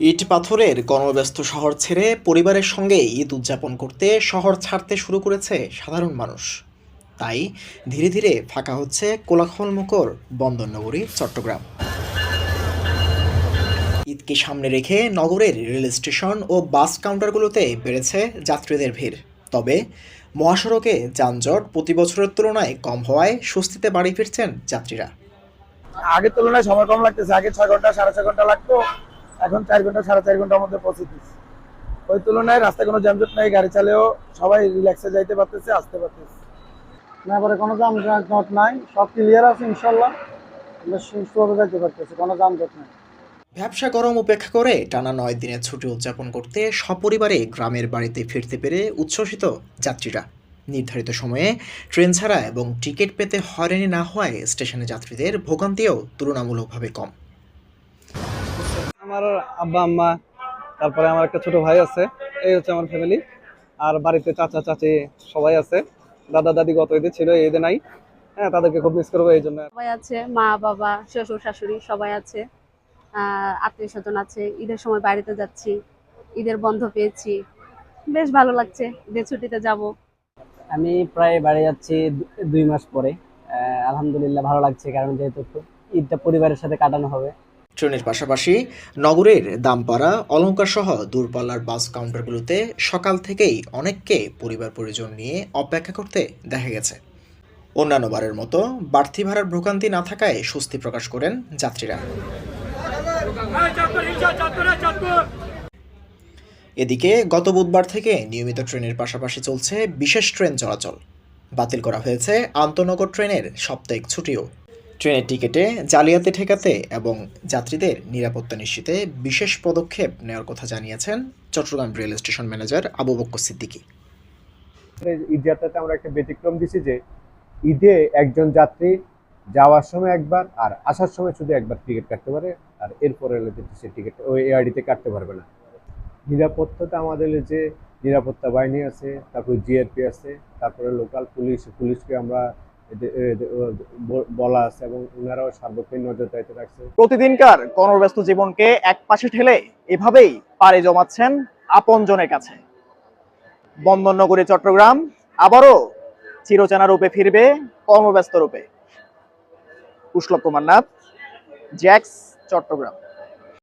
ইট পাথরের কর্মব্যস্ত শহর ছেড়ে পরিবারের সঙ্গে ঈদ উদযাপন করতে শহর ছাড়তে শুরু করেছে সাধারণ মানুষ। তাই ধীরে ধীরে ফাঁকা হচ্ছে কোলাহল মুখর বন্দরনগরী, চট্টগ্রাম। ঈদকে সামনে রেখে নগরের রেল স্টেশন ও বাস কাউন্টারগুলোতে বেড়েছে যাত্রীদের ভিড়। তবে মহাসড়কে যানজট প্রতি বছরের তুলনায় কম হওয়ায় স্বস্তিতে বাড়ি ফিরছেন যাত্রীরা। আগের তুলনায় সময় কম লাগতেছে। আগে ছয় ঘণ্টা, সাড়ে ছয় ঘণ্টা লাগতো। এখন চার ঘণ্টা সাড়ে চার ঘণ্টার মধ্যে পৌঁছে দিচ্ছে ওই তুলনায় রাস্তায় কোনো যানজট নাই গাড়ি চালেও সবাই রিল্যাক্সে যাইতে পারতেছে আসতে পারতেছে। না পরে কোনো যানজট নাই সব ক্লিয়ার আছে ইনশাল্লাহ। আমরা সুস্থভাবে যাইতে পারতেছি কোনো যানজট নাই। ব্যবসা গরম উপেক্ষা করে টানা নয় দিনের ছুটি উদযাপন করতে সপরিবারে গ্রামের বাড়িতে ফিরতে পেরে উচ্ছ্বসিত যাত্রীরা। নির্ধারিত সময়ে ট্রেন ছাড়া এবং টিকিট পেতে হয়রানি না হওয়ায় স্টেশনে যাত্রীদের ভোগান্তিও তুলনামূলকভাবে কম। আমার আব্বা আম্মা তারপরে আমার একটা ছোট ভাই আছে এই হচ্ছে আমার ফ্যামিলি আর বাড়িতে চাচা চাচি সবাই আছে। দাদা দাদি গত ঈদে ছিল এই ঈদে নাই। হ্যাঁ তাদেরকে খুব মিস করব এই জন্য। সবাই আছে মা বাবা শ্বশুর শাশুড়ি সবাই আছে। আত্মীয় স্বজন আছে ঈদের সময় বাড়িতে যাচ্ছি ঈদের বন্ধ পেয়েছি। বেশ ভালো লাগছে ঈদের ছুটিতে যাব। আমি প্রায় বাড়ি যাচ্ছি দুই মাস পরে। আহ, আলহামদুলিল্লাহ ভালো লাগছে কারণ যেহেতু ঈদটা পরিবারের সাথে কাটানো হবে। ট্রেনের পাশাপাশি নগরের দামপাড়া অলঙ্কার সহ দূরপাল্লার বাস কাউন্টারগুলোতে সকাল থেকেই অনেককে পরিবার পরিজন নিয়ে অপেক্ষা করতে দেখা গেছে। অন্যান্য বারের মতো বাড়তি ভাড়ার ভোগান্তি না থাকায় স্বস্তি প্রকাশ করেন যাত্রীরা। এদিকে গত বুধবার থেকে নিয়মিত ট্রেনের পাশাপাশি চলছে বিশেষ ট্রেন চলাচল। বাতিল করা হয়েছে আন্তনগর ট্রেনের সাপ্তাহিক ছুটিও। ট্রেনের টিকিটে জালিয়াতি ঠেকাতে এবং যাত্রীদের নিরাপত্তা নিশ্চিতে বিশেষ পদক্ষেপ নেওয়ার কথা জানিয়েছেন Chattogram rail station manager Abu Bakkar Siddiqui. Eid যাত্রাতে আমরা একটা ব্যতিক্রম দিছি যে ঈদে একজন যাত্রী যাওয়ার সময় একবার আর আসার সময় শুধু একবার টিকিট কাটতে পারে আর এরপরে সে টিকিট ওই এআইডিতে কাটতে পারবে না। নিরাপত্তাটা আমাদের যে নিরাপত্তা বাহিনী আছে, তারপরে জিআরপি আছে, তারপরে লোকাল পুলিশ পুলিশকে আমরা বলা আছে এবং ওনারাও সার্বক্ষণিক নজরদারিতে রাখছে প্রতিদিনকার কর্মব্যস্ত জীবনকে এক পাশে ঠেলে এভাবেই পাড়ি জমাচ্ছেন আপনজনের কাছে। বন্দরনগরী, চট্টগ্রাম আবারও চিরচেনা রূপে ফিরবে কর্মব্যস্ত রূপে। কুশলভ কুমার নাথ জ্যাক্স, চট্টগ্রাম।